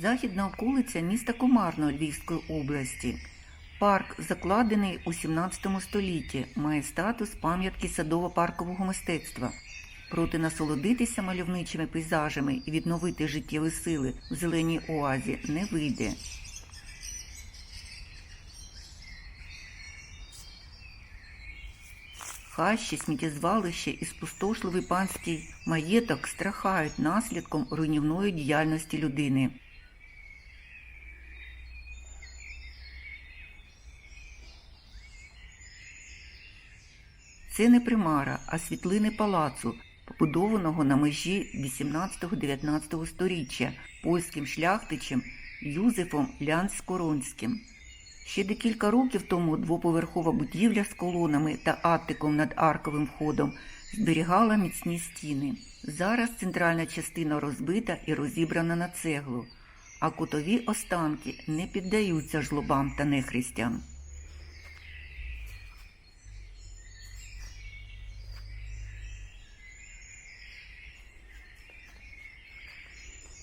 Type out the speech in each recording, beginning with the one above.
Західна околиця міста Комарно Львівської області. Парк, закладений у 17 столітті, має статус пам'ятки садово-паркового мистецтва. Проте насолодитися мальовничими пейзажами і відновити життєві сили в зеленій оазі не вийде. Хащі, сміттєзвалище і спустошливий панський маєток страхають наслідком руйнівної діяльності людини. Це не примара, а світлини палацу, побудованого на межі 18-19 століття польським шляхтичем Юзефом Лянськоронським. Ще декілька років тому двоповерхова будівля з колонами та атиком над арковим входом зберігала міцні стіни. Зараз центральна частина розбита і розібрана на цеглу, а кутові останки не піддаються жлобам та нехристям.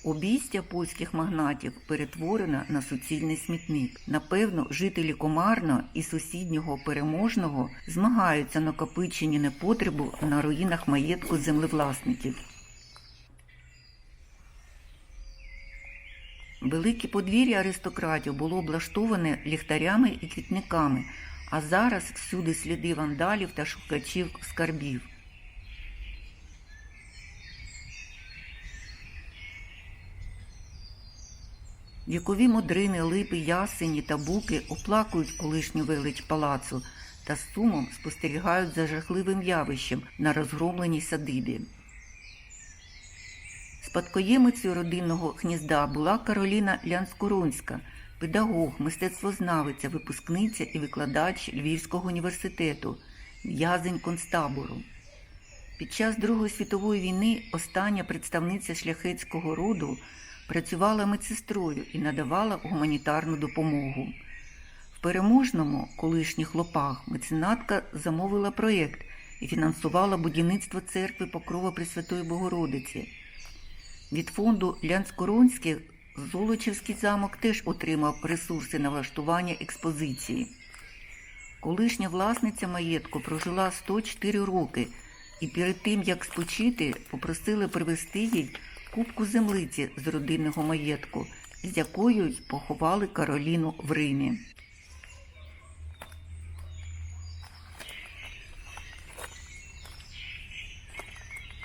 Обійстя польських магнатів перетворено на суцільний смітник. Напевно, жителі Комарно і сусіднього переможного змагаються накопиченні непотребу на руїнах маєтку землевласників. Велике подвір'я аристократів було облаштоване ліхтарями і квітниками, а зараз всюди сліди вандалів та шукачів скарбів. Вікові модрини, липи, ясені та буки оплакують колишню велич палацу та з сумом спостерігають за жахливим явищем на розгромленій садибі. Спадкоємицею родинного гнізда була Кароліна Лянскоронська, педагог, мистецтвознавиця, випускниця і викладач Львівського університету, в'язень концтабору. Під час Другої світової війни остання представниця шляхетського роду працювала медсестрою і надавала гуманітарну допомогу. В переможному колишніх лопах меценатка замовила проєкт і фінансувала будівництво церкви Покрова Пресвятої Богородиці. Від фонду Лянскоронських Золочівський замок теж отримав ресурси на влаштування експозиції. Колишня власниця маєтку прожила 104 роки і перед тим, як спочити, попросили привезти їй кубку землиці з родинного маєтку, з якою й поховали Кароліну в Римі.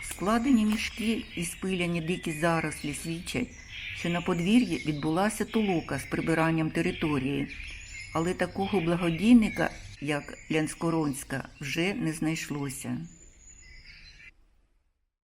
Складені мішки і спиляні дикі зарослі свідчать, що на подвір'ї відбулася толока з прибиранням території, але такого благодійника, як Лянскоронська, вже не знайшлося.